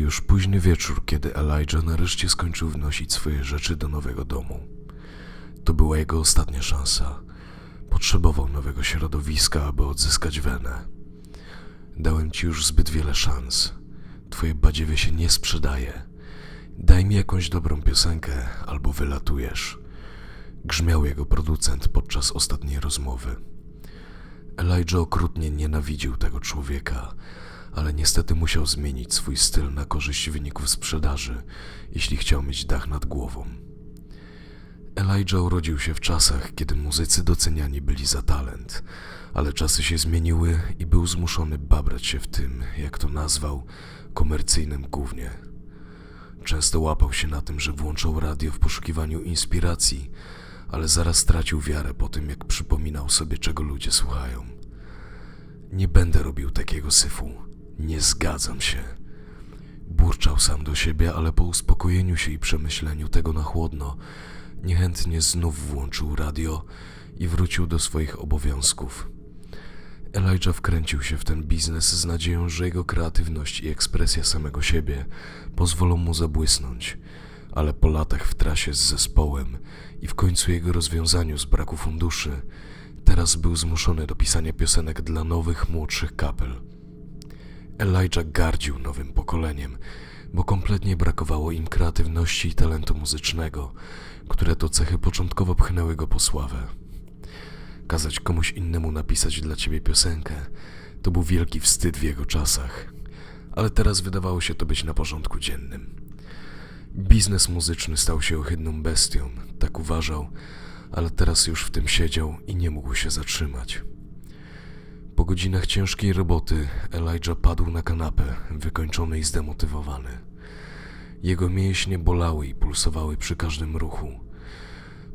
już późny wieczór, kiedy Elijah nareszcie skończył wnosić swoje rzeczy do nowego domu. To była jego ostatnia szansa. Potrzebował nowego środowiska, aby odzyskać wenę. Dałem ci już zbyt wiele szans. Twoje badziewie się nie sprzedaje. Daj mi jakąś dobrą piosenkę, albo wylatujesz. Grzmiał jego producent podczas ostatniej rozmowy. Elijah okrutnie nienawidził tego człowieka, ale niestety musiał zmienić swój styl na korzyść wyników sprzedaży, jeśli chciał mieć dach nad głową. Elijah urodził się w czasach, kiedy muzycy doceniani byli za talent, ale czasy się zmieniły i był zmuszony babrać się w tym, jak to nazwał, komercyjnym gównie. Często łapał się na tym, że włączał radio w poszukiwaniu inspiracji, ale zaraz stracił wiarę po tym, jak przypominał sobie, czego ludzie słuchają. Nie będę robił takiego syfu. Nie zgadzam się. Burczał sam do siebie, ale po uspokojeniu się i przemyśleniu tego na chłodno, niechętnie znów włączył radio i wrócił do swoich obowiązków. Elijah wkręcił się w ten biznes z nadzieją, że jego kreatywność i ekspresja samego siebie pozwolą mu zabłysnąć, ale po latach w trasie z zespołem i w końcu jego rozwiązaniu z braku funduszy, teraz był zmuszony do pisania piosenek dla nowych, młodszych kapel. Elijah gardził nowym pokoleniem, bo kompletnie brakowało im kreatywności i talentu muzycznego, które to cechy początkowo pchnęły go po sławę. Kazać komuś innemu napisać dla ciebie piosenkę to był wielki wstyd w jego czasach, ale teraz wydawało się to być na porządku dziennym. Biznes muzyczny stał się ohydną bestią, tak uważał, ale teraz już w tym siedział i nie mógł się zatrzymać. Po godzinach ciężkiej roboty Elijah padł na kanapę, wykończony i zdemotywowany. Jego mięśnie bolały i pulsowały przy każdym ruchu.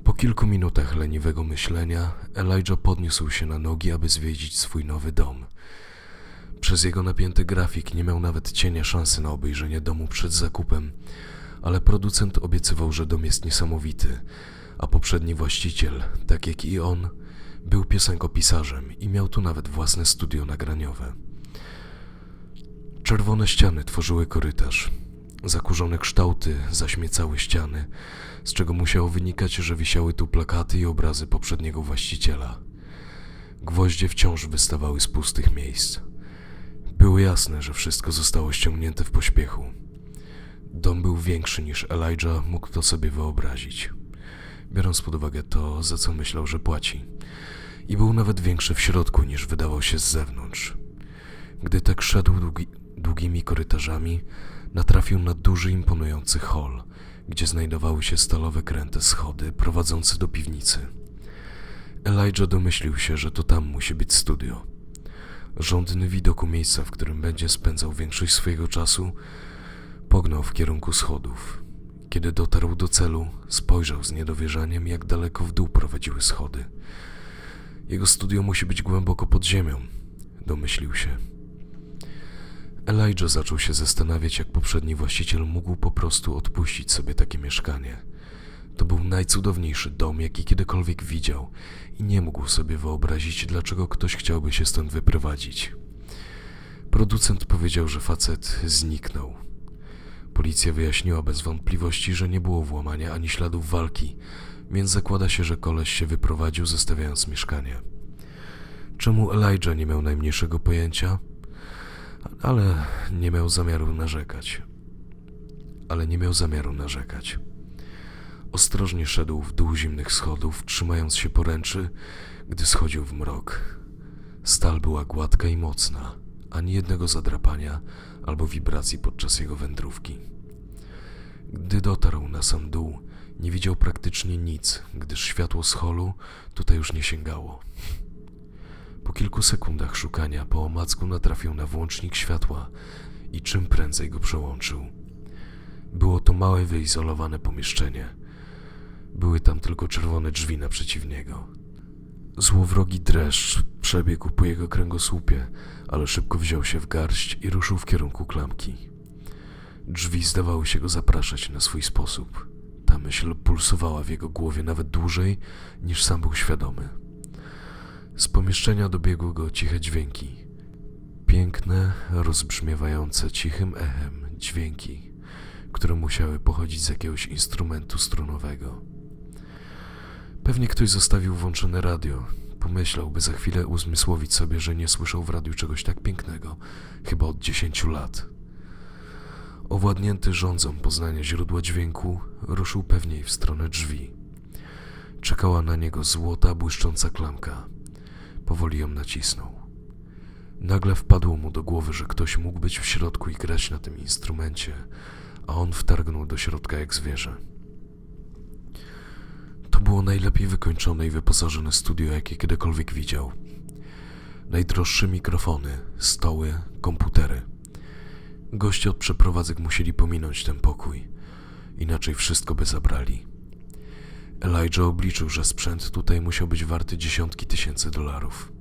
Po kilku minutach leniwego myślenia Elijah podniósł się na nogi, aby zwiedzić swój nowy dom. Przez jego napięty grafik nie miał nawet cienia szansy na obejrzenie domu przed zakupem, ale producent obiecywał, że dom jest niesamowity, a poprzedni właściciel, tak jak i on, był piosenkopisarzem i miał tu nawet własne studio nagraniowe. Czerwone ściany tworzyły korytarz. Zakurzone kształty zaśmiecały ściany, z czego musiało wynikać, że wisiały tu plakaty i obrazy poprzedniego właściciela. Gwoździe wciąż wystawały z pustych miejsc. Było jasne, że wszystko zostało ściągnięte w pośpiechu. Dom był większy niż Elijah mógł to sobie wyobrazić, biorąc pod uwagę to, za co myślał, że płaci. I był nawet większy w środku niż wydawał się z zewnątrz. Gdy tak szedł długi, długimi korytarzami, natrafił na duży, imponujący hol, gdzie znajdowały się stalowe kręte schody prowadzące do piwnicy. Elijah domyślił się, że to tam musi być studio. Żądny widoku miejsca, w którym będzie spędzał większość swojego czasu, pognał w kierunku schodów. Kiedy dotarł do celu, spojrzał z niedowierzaniem, jak daleko w dół prowadziły schody. Jego studio musi być głęboko pod ziemią, domyślił się. Elijah zaczął się zastanawiać, jak poprzedni właściciel mógł po prostu odpuścić sobie takie mieszkanie. To był najcudowniejszy dom, jaki kiedykolwiek widział, i nie mógł sobie wyobrazić, dlaczego ktoś chciałby się stąd wyprowadzić. Producent powiedział, że facet zniknął. Policja wyjaśniła bez wątpliwości, że nie było włamania ani śladów walki, więc zakłada się, że koleś się wyprowadził, zostawiając mieszkanie. Czemu Elijah nie miał najmniejszego pojęcia? Ale nie miał zamiaru narzekać. Ale nie miał zamiaru narzekać. Ostrożnie szedł w dół zimnych schodów, trzymając się poręczy, gdy schodził w mrok. Stal była gładka i mocna, ani jednego zadrapania albo wibracji podczas jego wędrówki. Gdy dotarł na sam dół, nie widział praktycznie nic, gdyż światło z holu tutaj już nie sięgało. Po kilku sekundach szukania po omacku natrafił na włącznik światła i czym prędzej go przełączył. Było to małe, wyizolowane pomieszczenie. Były tam tylko czerwone drzwi naprzeciw niego. Złowrogi dreszcz przebiegł po jego kręgosłupie, ale szybko wziął się w garść i ruszył w kierunku klamki. Drzwi zdawały się go zapraszać na swój sposób. Ta myśl pulsowała w jego głowie nawet dłużej, niż sam był świadomy. Z pomieszczenia dobiegły go ciche dźwięki. Piękne, rozbrzmiewające cichym echem dźwięki, które musiały pochodzić z jakiegoś instrumentu strunowego. Pewnie ktoś zostawił włączone radio. Pomyślał, by za chwilę uzmysłowić sobie, że nie słyszał w radiu czegoś tak pięknego, chyba od dziesięciu lat. Owładnięty rządzą poznania źródła dźwięku, ruszył pewniej w stronę drzwi. Czekała na niego złota, błyszcząca klamka. Powoli ją nacisnął. Nagle wpadło mu do głowy, że ktoś mógł być w środku i grać na tym instrumencie, a on wtargnął do środka jak zwierzę. To było najlepiej wykończone i wyposażone studio, jakie kiedykolwiek widział. Najdroższe mikrofony, stoły, komputery. Goście od przeprowadzek musieli pominąć ten pokój, inaczej wszystko by zabrali. Elijah obliczył, że sprzęt tutaj musiał być warty dziesiątki tysięcy dolarów.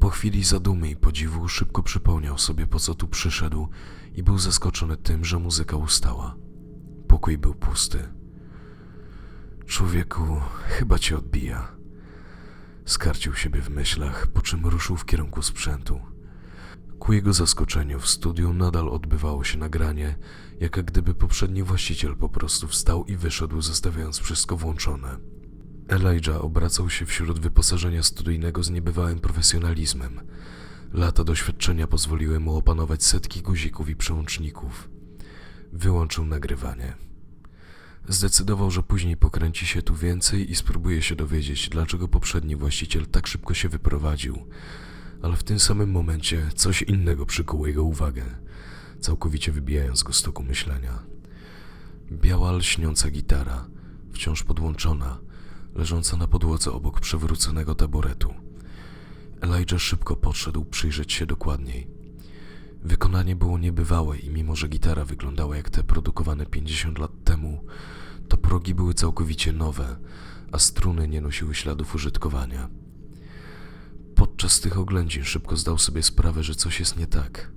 Po chwili zadumy i podziwu szybko przypomniał sobie, po co tu przyszedł i był zaskoczony tym, że muzyka ustała. Pokój był pusty. Człowieku, chyba cię odbija. Skarcił siebie w myślach, po czym ruszył w kierunku sprzętu. Ku jego zaskoczeniu w studiu nadal odbywało się nagranie, jak gdyby poprzedni właściciel po prostu wstał i wyszedł, zostawiając wszystko włączone. Elijah obracał się wśród wyposażenia studyjnego z niebywałym profesjonalizmem. Lata doświadczenia pozwoliły mu opanować setki guzików i przełączników. Wyłączył nagrywanie. Zdecydował, że później pokręci się tu więcej i spróbuje się dowiedzieć, dlaczego poprzedni właściciel tak szybko się wyprowadził. Ale w tym samym momencie coś innego przykuło jego uwagę, całkowicie wybijając go z toku myślenia. Biała, lśniąca gitara, wciąż podłączona, leżąca na podłodze obok przewróconego taboretu. Elijah szybko podszedł przyjrzeć się dokładniej. Wykonanie było niebywałe i mimo, że gitara wyglądała jak te produkowane 50 lat temu, to progi były całkowicie nowe, a struny nie nosiły śladów użytkowania. Podczas tych oględzin szybko zdał sobie sprawę, że coś jest nie tak.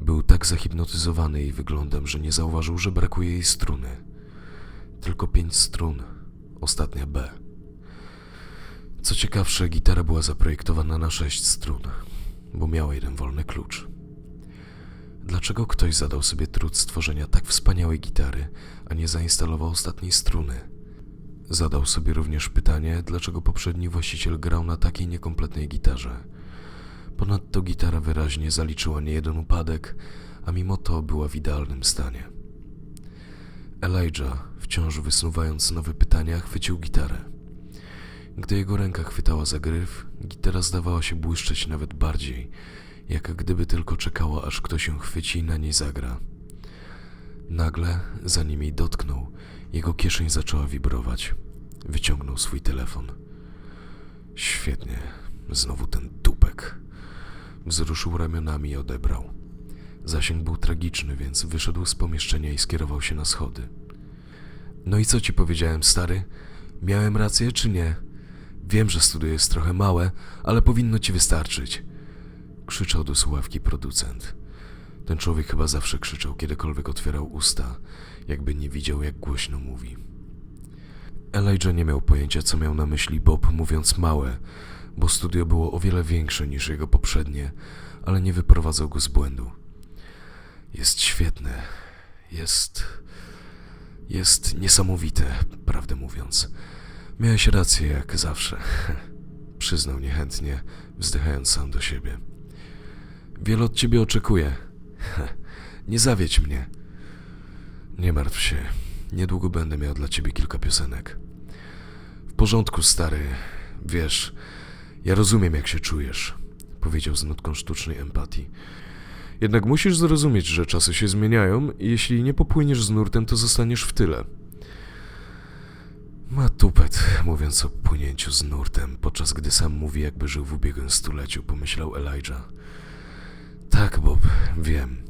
Był tak zahipnotyzowany jej wyglądem, że nie zauważył, że brakuje jej struny. Tylko pięć strun, ostatnia B. Co ciekawsze, gitara była zaprojektowana na sześć strun, bo miała jeden wolny klucz. Dlaczego ktoś zadał sobie trud stworzenia tak wspaniałej gitary, a nie zainstalował ostatniej struny? Zadał sobie również pytanie, dlaczego poprzedni właściciel grał na takiej niekompletnej gitarze. Ponadto gitara wyraźnie zaliczyła niejeden upadek, a mimo to była w idealnym stanie. Elijah, wciąż wysnuwając nowe pytania, chwycił gitarę. Gdy jego ręka chwytała za gryf, gitara zdawała się błyszczeć nawet bardziej, jak gdyby tylko czekała, aż ktoś ją chwyci i na niej zagra. Nagle, zanim jej dotknął, jego kieszeń zaczęła wibrować. Wyciągnął swój telefon. Świetnie, znowu ten dupek. Wzruszył ramionami i odebrał. Zasięg był tragiczny, więc wyszedł z pomieszczenia i skierował się na schody. No i co ci powiedziałem, stary? Miałem rację czy nie? Wiem, że studio jest trochę małe, ale powinno ci wystarczyć. Krzyczał do słuchawki producent. Ten człowiek chyba zawsze krzyczał, kiedykolwiek otwierał usta, jakby nie widział, jak głośno mówi. Elijah nie miał pojęcia, co miał na myśli Bob, mówiąc małe, bo studio było o wiele większe niż jego poprzednie, ale nie wyprowadzał go z błędu. Jest świetne. Jest. Jest niesamowite, prawdę mówiąc. Miałeś rację, jak zawsze. Przyznał niechętnie, wzdychając sam do siebie. Wiele od ciebie oczekuję. Nie zawiedź mnie. Nie martw się. Niedługo będę miał dla ciebie kilka piosenek. W porządku, stary. Wiesz, ja rozumiem, jak się czujesz, powiedział z nutką sztucznej empatii. Jednak musisz zrozumieć, że czasy się zmieniają i jeśli nie popłyniesz z nurtem, to zostaniesz w tyle. Ma tupet, mówiąc o płynięciu z nurtem, podczas gdy sam mówi, jakby żył w ubiegłym stuleciu, pomyślał Elijah. Tak, Bob, wiem.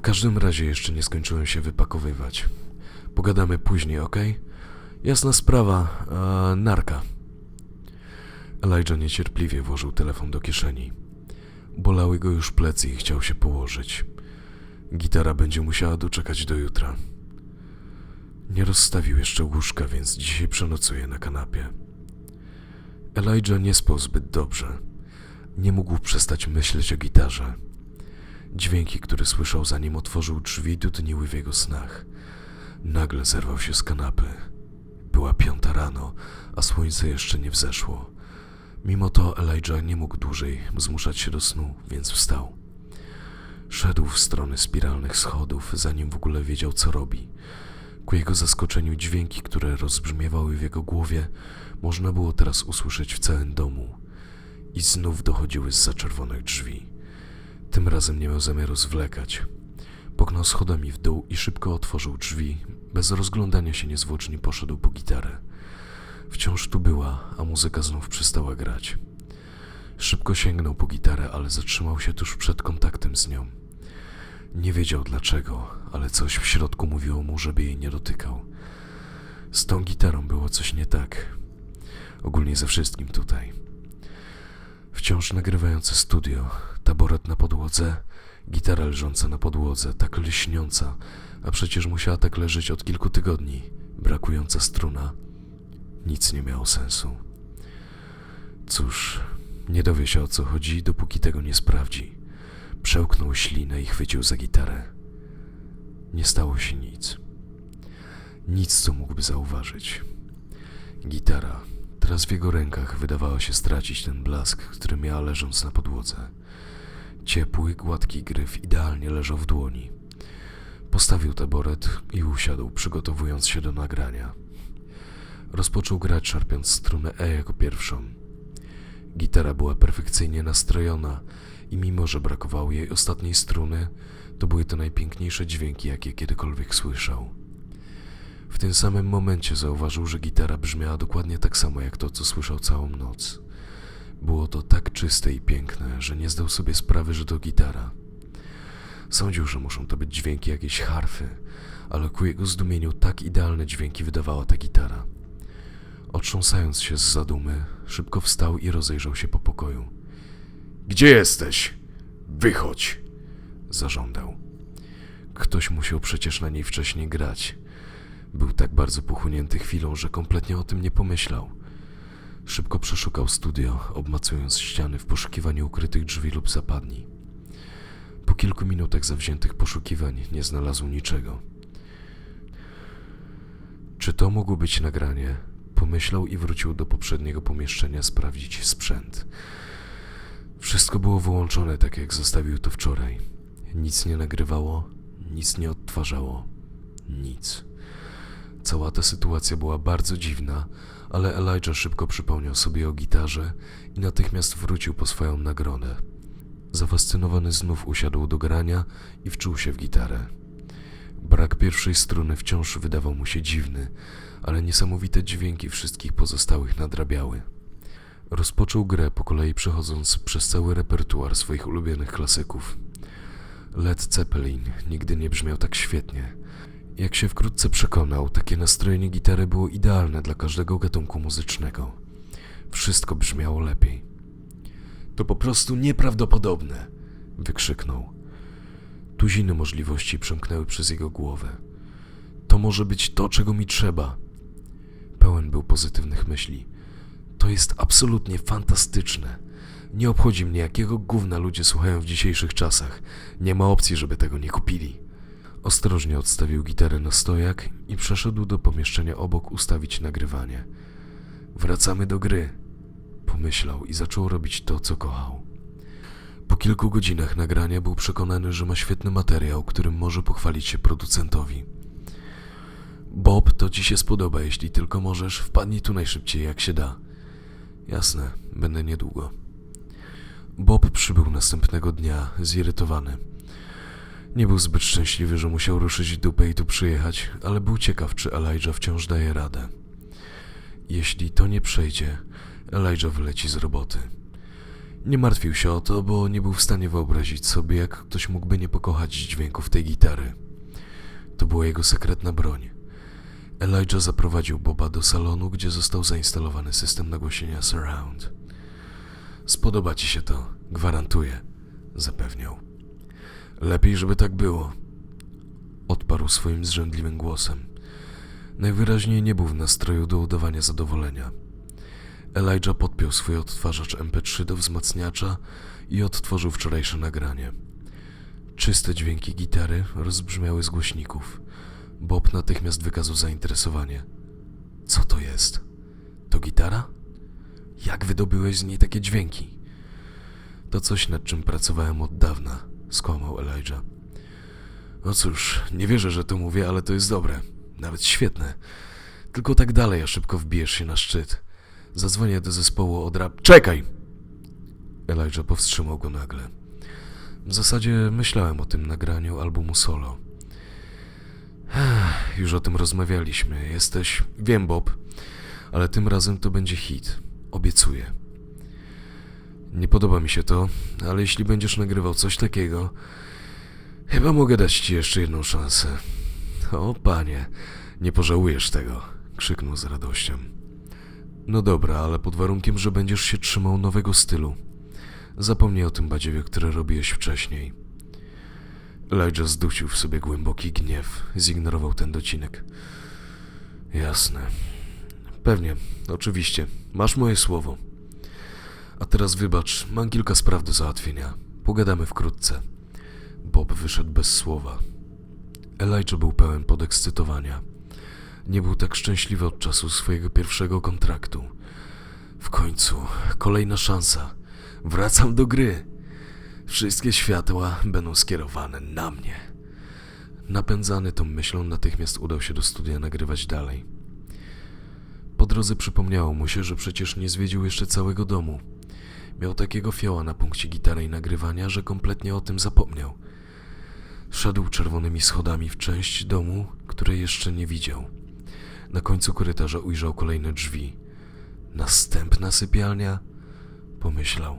W każdym razie jeszcze nie skończyłem się wypakowywać. Pogadamy później, ok? Jasna sprawa, narka. Elijah niecierpliwie włożył telefon do kieszeni. Bolały go już plecy i chciał się położyć. Gitara będzie musiała doczekać do jutra. Nie rozstawił jeszcze łóżka, więc dzisiaj przenocuje na kanapie. Elijah nie spał zbyt dobrze. Nie mógł przestać myśleć o gitarze. Dźwięki, które słyszał zanim otworzył drzwi, dudniły w jego snach. Nagle zerwał się z kanapy. Była piąta rano, a słońce jeszcze nie wzeszło. Mimo to Elijah nie mógł dłużej zmuszać się do snu, więc wstał. Szedł w stronę spiralnych schodów, zanim w ogóle wiedział, co robi. Ku jego zaskoczeniu dźwięki, które rozbrzmiewały w jego głowie, można było teraz usłyszeć w całym domu. I znów dochodziły z czerwonych drzwi. Tym razem nie miał zamiaru zwlekać. Poknął schodami w dół i szybko otworzył drzwi. Bez rozglądania się niezwłocznie poszedł po gitarę. Wciąż tu była, a muzyka znów przestała grać. Szybko sięgnął po gitarę, ale zatrzymał się tuż przed kontaktem z nią. Nie wiedział dlaczego, ale coś w środku mówiło mu, żeby jej nie dotykał. Z tą gitarą było coś nie tak. Ogólnie ze wszystkim tutaj. Wciąż nagrywające studio, taboret na podłodze, gitara leżąca na podłodze, tak lśniąca, a przecież musiała tak leżeć od kilku tygodni, brakująca struna. Nic nie miało sensu. Cóż, nie dowie się o co chodzi, dopóki tego nie sprawdzi. Przełknął ślinę i chwycił za gitarę. Nie stało się nic. Nic, co mógłby zauważyć. Gitara, teraz w jego rękach, wydawała się stracić ten blask, który miała leżąc na podłodze. Ciepły, gładki gryf idealnie leżał w dłoni. Postawił taboret i usiadł, przygotowując się do nagrania. Rozpoczął grać, szarpiąc strunę E jako pierwszą. Gitara była perfekcyjnie nastrojona i mimo, że brakowało jej ostatniej struny, to były to najpiękniejsze dźwięki, jakie kiedykolwiek słyszał. W tym samym momencie zauważył, że gitara brzmiała dokładnie tak samo jak to, co słyszał całą noc. Było to tak czyste i piękne, że nie zdał sobie sprawy, że to gitara. Sądził, że muszą to być dźwięki jakiejś harfy, ale ku jego zdumieniu tak idealne dźwięki wydawała ta gitara. Otrząsając się z zadumy, szybko wstał i rozejrzał się po pokoju. Gdzie jesteś? Wychodź! zażądał. Ktoś musiał przecież na niej wcześniej grać. Był tak bardzo pochłonięty chwilą, że kompletnie o tym nie pomyślał. Szybko przeszukał studio, obmacując ściany w poszukiwaniu ukrytych drzwi lub zapadni. Po kilku minutach zawziętych poszukiwań nie znalazł niczego. Czy to mogło być nagranie? Pomyślał i wrócił do poprzedniego pomieszczenia sprawdzić sprzęt. Wszystko było wyłączone tak jak zostawił to wczoraj. Nic nie nagrywało, nic nie odtwarzało, nic. Cała ta sytuacja była bardzo dziwna, ale Elijah szybko przypomniał sobie o gitarze i natychmiast wrócił po swoją nagrodę. Zafascynowany znów usiadł do grania i wczuł się w gitarę. Brak pierwszej struny wciąż wydawał mu się dziwny, ale niesamowite dźwięki wszystkich pozostałych nadrabiały. Rozpoczął grę po kolei przechodząc przez cały repertuar swoich ulubionych klasyków. Led Zeppelin nigdy nie brzmiał tak świetnie. Jak się wkrótce przekonał, takie nastrojenie gitary było idealne dla każdego gatunku muzycznego. Wszystko brzmiało lepiej. To po prostu nieprawdopodobne! wykrzyknął. Tuziny możliwości przemknęły przez jego głowę. To może być to, czego mi trzeba. Pełen był pozytywnych myśli. To jest absolutnie fantastyczne. Nie obchodzi mnie, jakiego gówna ludzie słuchają w dzisiejszych czasach. Nie ma opcji, żeby tego nie kupili. Ostrożnie odstawił gitarę na stojak i przeszedł do pomieszczenia obok ustawić nagrywanie. Wracamy do gry, pomyślał i zaczął robić to, co kochał. Po kilku godzinach nagrania był przekonany, że ma świetny materiał, którym może pochwalić się producentowi. Bob, to ci się spodoba, jeśli tylko możesz, wpadnij tu najszybciej jak się da. Jasne, będę niedługo. Bob przybył następnego dnia, zirytowany. Nie był zbyt szczęśliwy, że musiał ruszyć dupę i tu przyjechać, ale był ciekaw, czy Elijah wciąż daje radę. Jeśli to nie przejdzie, Elijah wyleci z roboty. Nie martwił się o to, bo nie był w stanie wyobrazić sobie, jak ktoś mógłby nie pokochać dźwięków tej gitary. To była jego sekretna broń. Elijah zaprowadził Boba do salonu, gdzie został zainstalowany system nagłośnienia Surround. Spodoba ci się to, gwarantuję, zapewniał. Lepiej, żeby tak było. Odparł swoim zrzędliwym głosem. Najwyraźniej nie był w nastroju do udawania zadowolenia. Elijah podpiął swój odtwarzacz MP3 do wzmacniacza i odtworzył wczorajsze nagranie. Czyste dźwięki gitary rozbrzmiały z głośników. Bob natychmiast wykazał zainteresowanie. Co to jest? To gitara? Jak wydobyłeś z niej takie dźwięki? To coś, nad czym pracowałem od dawna, skłamał Elijah. No cóż, nie wierzę, że to mówię, ale to jest dobre. Nawet świetne. Tylko tak dalej, a szybko wbijesz się na szczyt. Zadzwonię do zespołu od rap... Czekaj! Elijah powstrzymał go nagle. W zasadzie myślałem o tym nagraniu albumu solo. Już o tym rozmawialiśmy. Jesteś... Wiem, Bob, ale tym razem to będzie hit. Obiecuję. Nie podoba mi się to, ale jeśli będziesz nagrywał coś takiego, chyba mogę dać ci jeszcze jedną szansę. O, panie, nie pożałujesz tego, krzyknął z radością. No dobra, ale pod warunkiem, że będziesz się trzymał nowego stylu. Zapomnij o tym badziewie, które robiłeś wcześniej. Elijah zdusił w sobie głęboki gniew, zignorował ten docinek. Jasne. Pewnie, oczywiście. Masz moje słowo. A teraz wybacz, mam kilka spraw do załatwienia. Pogadamy wkrótce. Bob wyszedł bez słowa. Elijah był pełen podekscytowania. Nie był tak szczęśliwy od czasu swojego pierwszego kontraktu. W końcu, kolejna szansa. Wracam do gry. Wszystkie światła będą skierowane na mnie. Napędzany tą myślą, natychmiast udał się do studia nagrywać dalej. Po drodze przypomniało mu się, że przecież nie zwiedził jeszcze całego domu. Miał takiego fioła na punkcie gitary i nagrywania, że kompletnie o tym zapomniał. Szedł czerwonymi schodami w część domu, której jeszcze nie widział. Na końcu korytarza ujrzał kolejne drzwi. Następna sypialnia? Pomyślał.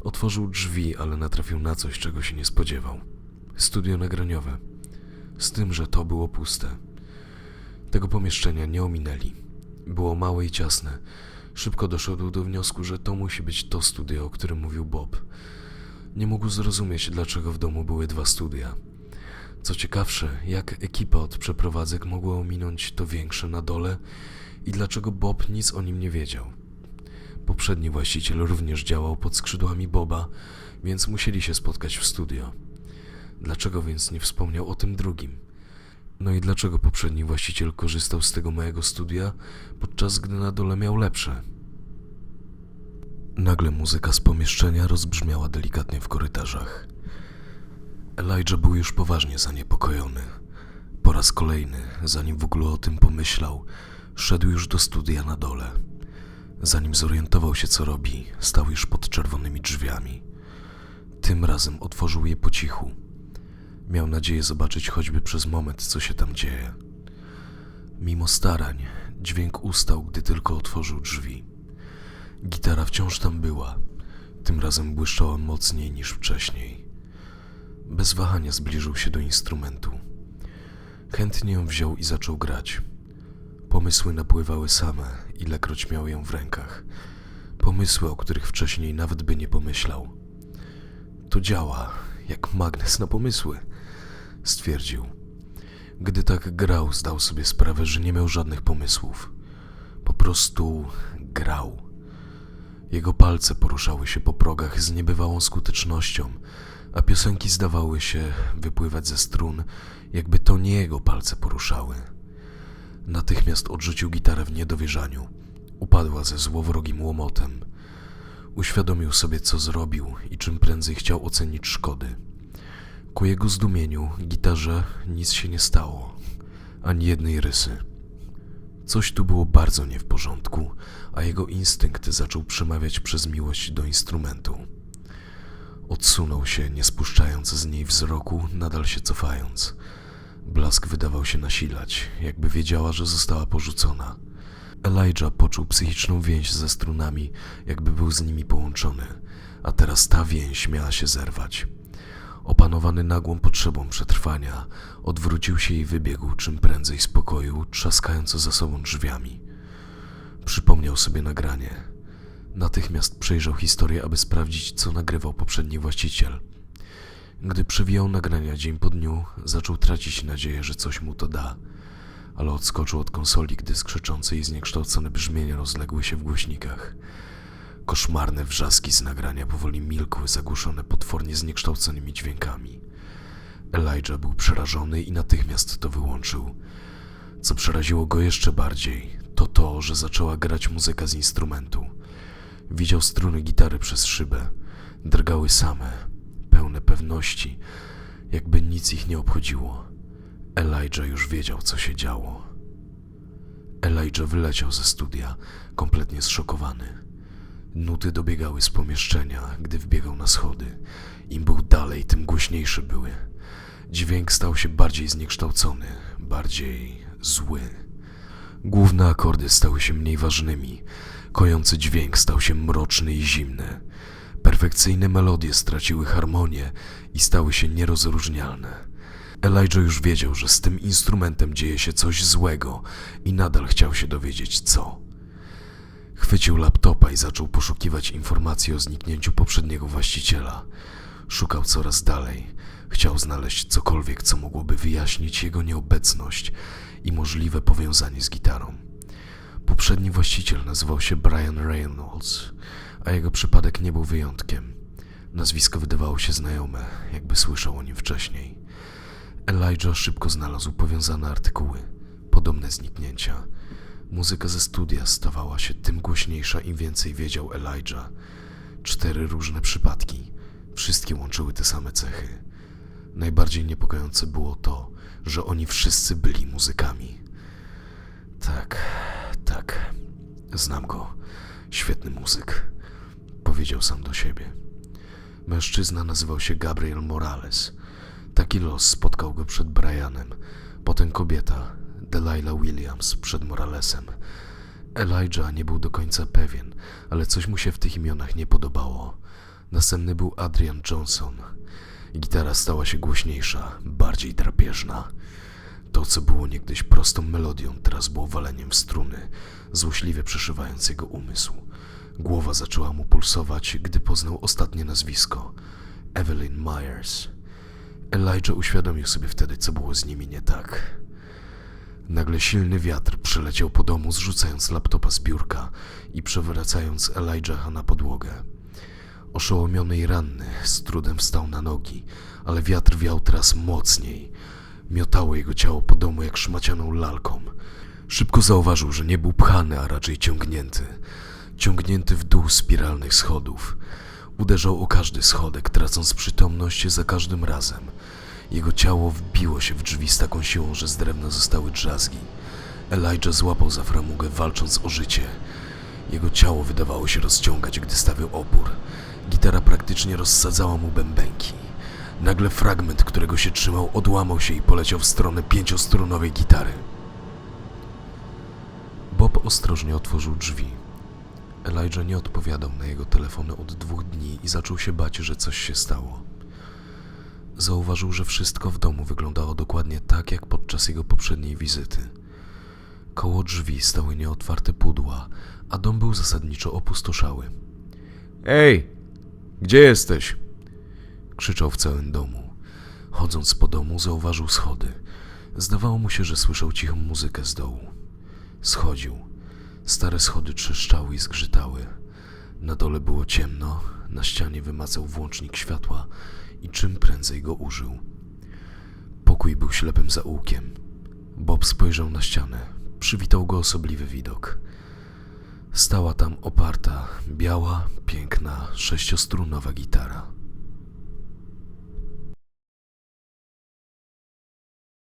Otworzył drzwi, ale natrafił na coś, czego się nie spodziewał. Studio nagraniowe. Z tym, że to było puste. Tego pomieszczenia nie ominęli. Było małe i ciasne. Szybko doszedł do wniosku, że to musi być to studio, o którym mówił Bob. Nie mógł zrozumieć, dlaczego w domu były dwa studia. Co ciekawsze, jak ekipa od przeprowadzek mogła ominąć to większe na dole i dlaczego Bob nic o nim nie wiedział. Poprzedni właściciel również działał pod skrzydłami Boba, więc musieli się spotkać w studio. Dlaczego więc nie wspomniał o tym drugim? No i dlaczego poprzedni właściciel korzystał z tego mojego studia, podczas gdy na dole miał lepsze? Nagle muzyka z pomieszczenia rozbrzmiała delikatnie w korytarzach. Elijah był już poważnie zaniepokojony. Po raz kolejny, zanim w ogóle o tym pomyślał, szedł już do studia na dole. Zanim zorientował się, co robi, stał już pod czerwonymi drzwiami. Tym razem otworzył je po cichu. Miał nadzieję zobaczyć choćby przez moment, co się tam dzieje. Mimo starań, dźwięk ustał, gdy tylko otworzył drzwi. Gitara wciąż tam była. Tym razem błyszczała mocniej niż wcześniej. Bez wahania zbliżył się do instrumentu. Chętnie ją wziął i zaczął grać. Pomysły napływały same, ilekroć miał ją w rękach. Pomysły, o których wcześniej nawet by nie pomyślał. To działa, jak magnes na pomysły, stwierdził. Gdy tak grał, zdał sobie sprawę, że nie miał żadnych pomysłów. Po prostu grał. Jego palce poruszały się po progach z niebywałą skutecznością, a piosenki zdawały się wypływać ze strun, jakby to nie jego palce poruszały. Natychmiast odrzucił gitarę w niedowierzaniu. Upadła ze złowrogim łomotem. Uświadomił sobie, co zrobił i czym prędzej chciał ocenić szkody. Ku jego zdumieniu gitarze nic się nie stało, ani jednej rysy. Coś tu było bardzo nie w porządku, a jego instynkt zaczął przemawiać przez miłość do instrumentu. Odsunął się, nie spuszczając z niej wzroku, nadal się cofając. Blask wydawał się nasilać, jakby wiedziała, że została porzucona. Elijah poczuł psychiczną więź ze strunami, jakby był z nimi połączony, a teraz ta więź miała się zerwać. Opanowany nagłą potrzebą przetrwania, odwrócił się i wybiegł czym prędzej z pokoju, trzaskając za sobą drzwiami. Przypomniał sobie nagranie. Natychmiast przejrzał historię, aby sprawdzić, co nagrywał poprzedni właściciel. Gdy przewijał nagrania dzień po dniu, zaczął tracić nadzieję, że coś mu to da, ale odskoczył od konsoli, gdy skrzyczące i zniekształcone brzmienia rozległy się w głośnikach. Koszmarne wrzaski z nagrania powoli milkły, zagłuszone potwornie zniekształconymi dźwiękami. Elijah był przerażony i natychmiast to wyłączył. Co przeraziło go jeszcze bardziej, to to, że zaczęła grać muzyka z instrumentu. Widział struny gitary przez szybę. Drgały same, pełne pewności, jakby nic ich nie obchodziło. Elijah już wiedział, co się działo. Elijah wyleciał ze studia, kompletnie zszokowany. Nuty dobiegały z pomieszczenia, gdy wbiegał na schody. Im był dalej, tym głośniejsze były. Dźwięk stał się bardziej zniekształcony, bardziej zły. Główne akordy stały się mniej ważnymi, kojący dźwięk stał się mroczny i zimny. Perfekcyjne melodie straciły harmonię i stały się nierozróżnialne. Elijah już wiedział, że z tym instrumentem dzieje się coś złego i nadal chciał się dowiedzieć co. Chwycił laptopa i zaczął poszukiwać informacji o zniknięciu poprzedniego właściciela. Szukał coraz dalej. Chciał znaleźć cokolwiek, co mogłoby wyjaśnić jego nieobecność i możliwe powiązanie z gitarą. Poprzedni właściciel nazywał się Brian Reynolds, a jego przypadek nie był wyjątkiem. Nazwisko wydawało się znajome, jakby słyszał o nim wcześniej. Elijah szybko znalazł powiązane artykuły, podobne zniknięcia. Muzyka ze studia stawała się tym głośniejsza, im więcej wiedział Elijah. Cztery różne przypadki, wszystkie łączyły te same cechy. Najbardziej niepokojące było to, że oni wszyscy byli muzykami. Tak, tak, znam go. Świetny muzyk, powiedział sam do siebie. Mężczyzna nazywał się Gabriel Morales. Taki los spotkał go przed Brianem, potem kobieta, Delilah Williams, przed Moralesem. Elijah nie był do końca pewien, ale coś mu się w tych imionach nie podobało. Następny był Adrian Johnson. Gitara stała się głośniejsza, bardziej drapieżna. To, co było niegdyś prostą melodią, teraz było waleniem w struny, złośliwie przeszywając jego umysł. Głowa zaczęła mu pulsować, gdy poznał ostatnie nazwisko Evelyn Myers. Elijah uświadomił sobie wtedy, co było z nimi nie tak. Nagle silny wiatr przeleciał po domu, zrzucając laptopa z biurka i przewracając Elijah na podłogę. Oszołomiony i ranny, z trudem wstał na nogi, ale wiatr wiał teraz mocniej. Miotało jego ciało po domu jak szmacianą lalką. Szybko zauważył, że nie był pchany, a raczej ciągnięty. Ciągnięty w dół spiralnych schodów. Uderzał o każdy schodek, tracąc przytomność za każdym razem. Jego ciało wbiło się w drzwi z taką siłą, że z drewna zostały drzazgi. Elijah złapał za framugę, walcząc o życie. Jego ciało wydawało się rozciągać, gdy stawiał opór. Gitara praktycznie rozsadzała mu bębenki. Nagle fragment, którego się trzymał, odłamał się i poleciał w stronę pięciostrunowej gitary. Bob ostrożnie otworzył drzwi. Elijah nie odpowiadał na jego telefony od dwóch dni i zaczął się bać, że coś się stało. Zauważył, że wszystko w domu wyglądało dokładnie tak, jak podczas jego poprzedniej wizyty. Koło drzwi stały nieotwarte pudła, a dom był zasadniczo opustoszały. Ej, gdzie jesteś? Krzyczał w całym domu. Chodząc po domu, zauważył schody. Zdawało mu się, że słyszał cichą muzykę z dołu. Schodził. Stare schody trzeszczały i zgrzytały. Na dole było ciemno, na ścianie wymacał włącznik światła i czym prędzej go użył. Pokój był ślepym zaułkiem. Bob spojrzał na ścianę. Przywitał go osobliwy widok. Stała tam oparta, biała, piękna, sześciostrunowa gitara.